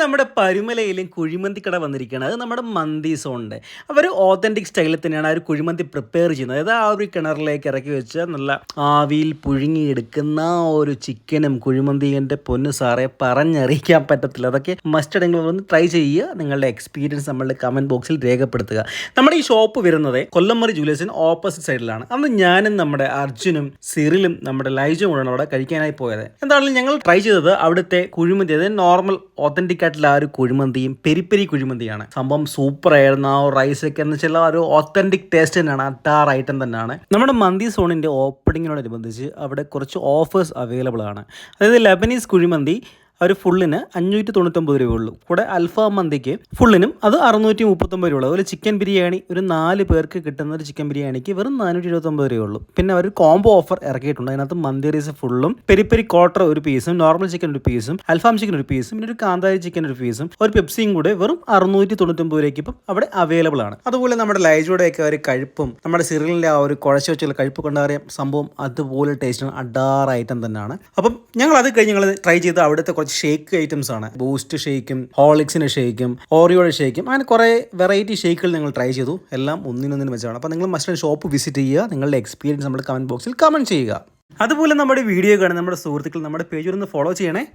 നമ്മുടെ പരുമലയിലും കുഴിമന്തി കട വന്നിരിക്കുകയാണ് അത് നമ്മുടെ മന്തി സോണിന്റെ. അവർ ഓതന്റിക് സ്റ്റൈലിൽ തന്നെയാണ് ആ ഒരു കുഴിമന്തി പ്രിപ്പയർ ചെയ്യുന്നത്. അതായത് ആ ഒരു കിണറിലേക്ക് ഇറക്കി വെച്ച് നല്ല ആവിയിൽ പുഴുങ്ങിയെടുക്കുന്ന ആ ഒരു ചിക്കനും കുഴിമന്തിന്റെ പൊന്ന് സാറേ പറഞ്ഞറിയിക്കാൻ പറ്റത്തില്ല. അതൊക്കെ മസ്റ്റ് നിങ്ങൾ ഒന്ന് ട്രൈ ചെയ്യുക. നിങ്ങളുടെ എക്സ്പീരിയൻസ് നമ്മളുടെ കമന്റ് ബോക്സിൽ രേഖപ്പെടുത്തുക. നമ്മുടെ ഈ ഷോപ്പ് വരുന്നത് കൊല്ലംമറി ജൂലേഴ്സിന് ഓപ്പോസിറ്റ് സൈഡിലാണ് അന്ന് ഞാനും നമ്മുടെ അർജുനും സിറിലും നമ്മുടെ ലൈജും കൂടെയാണ് അവിടെ കഴിക്കാനായി പോയത്. എന്താണെങ്കിലും ഞങ്ങൾ ട്രൈ ചെയ്തത് അവിടുത്തെ കുഴിമന്തി അതായത് നോർമൽ ഒത്തന്റിക് ആയിട്ടുള്ള ആ ഒരു കുഴിമന്തിയും പെരി പെരി കുഴിമന്തിയാണ്. സംഭവം സൂപ്പർ ആയിരുന്നു. ആ റൈസ് ഒക്കെ എന്ന് വെച്ചാൽ ഒരു ഒത്തന്റിക് ടേസ്റ്റ് തന്നെയാണ്. അട്ടാർ ഐറ്റം തന്നെയാണ്. നമ്മുടെ മന്തി സോണിന്റെ ഓപ്പണിങ്ങിനോടനുബന്ധിച്ച് അവിടെ കുറച്ച് ഓഫേഴ്സ് അവൈലബിൾ ആണ്. അതായത് ലെബനീസ് കുഴിമന്തി ഒരു ഫുള്ളിന് അഞ്ഞൂറ്റി തൊണ്ണൂറ്റൊമ്പത് രൂപ ഉള്ളൂ. കൂടെ അൽഫാം മന്തിക്ക് ഫുള്ളിനും അത് അറുന്നൂറ്റി മുപ്പത്തൊമ്പത് രൂപ. അതുപോലെ ചിക്കൻ ബിരിയാണി ഒരു നാല് പേർക്ക് കിട്ടുന്ന ഒരു ചിക്കൻ ബിരിയാണിക്ക് വെറും നാനൂറ്റി ഇരുപത്തൊമ്പത് രൂപ ഉള്ളൂ. പിന്നെ അവർ കോംബോ ഓഫർ ഇറക്കിയിട്ടുണ്ട്. അതിനകത്ത് മന്തി റൈസ് ഫുള്ളും പെരി പെരി ക്വാർട്ടർ ഒരു പീസും നോർമൽ ചിക്കൻ ഒരു പീസും അൽഫാം ചിക്കൻ ഒരു പീസും പിന്നെ ഒരു കാന്താരി ചിക്കൻ ഒരു പീസും ഒരു പെപ്സിയും കൂടെ വെറും അറുന്നൂറ്റി തൊണ്ണൂറ്റൊമ്പത് രൂപയ്ക്ക് ഇപ്പം അവിടെ അവൈലബിൾ ആണ്. അതുപോലെ നമ്മുടെ ലൈജോടെയൊക്കെ ഒരു കഴിപ്പും നമ്മുടെ സിറിലിന്റെ ആ ഒരു കുഴച്ച് വെച്ചുള്ള കഴിപ്പ് കൊണ്ടറിയാം സംഭവം അതുപോലെ ടേസ്റ്റാണ് അഡാർ ഐറ്റം തന്നെയാണ്. അപ്പം ഞങ്ങൾ അത് കഴിഞ്ഞ് ഞങ്ങൾ ട്രൈ ചെയ്ത് അവിടുത്തെ കുറച്ച് ഷേക്ക് ഐറ്റംസ് ആണ്. ബൂസ്റ്റ് ഷേക്കും ഹോളിക്സിന്റെ ഷേക്കും ഓറിയോയുടെ ഷേക്കും അങ്ങനെ കുറേ വെറൈറ്റി ഷേക്കുകൾ നിങ്ങൾ ട്രൈ ചെയ്തു. എല്ലാം ഒന്നിനൊന്നിനും വെച്ചാണ് അപ്പോൾ നിങ്ങൾ മസ്റ്റ് ഷോപ്പ് വിസിറ്റ് ചെയ്യുക. നിങ്ങളുടെ എക്സ്പീരിയൻസ് നമ്മുടെ കമന്റ് ബോക്സിൽ കമന്റ് ചെയ്യുക. അതുപോലെ നമ്മുടെ വീഡിയോ കാണുന്ന നമ്മുടെ സുഹൃത്തുക്കൾ നമ്മുടെ പേജ് ഒന്ന് ഫോളോ ചെയ്യണേ.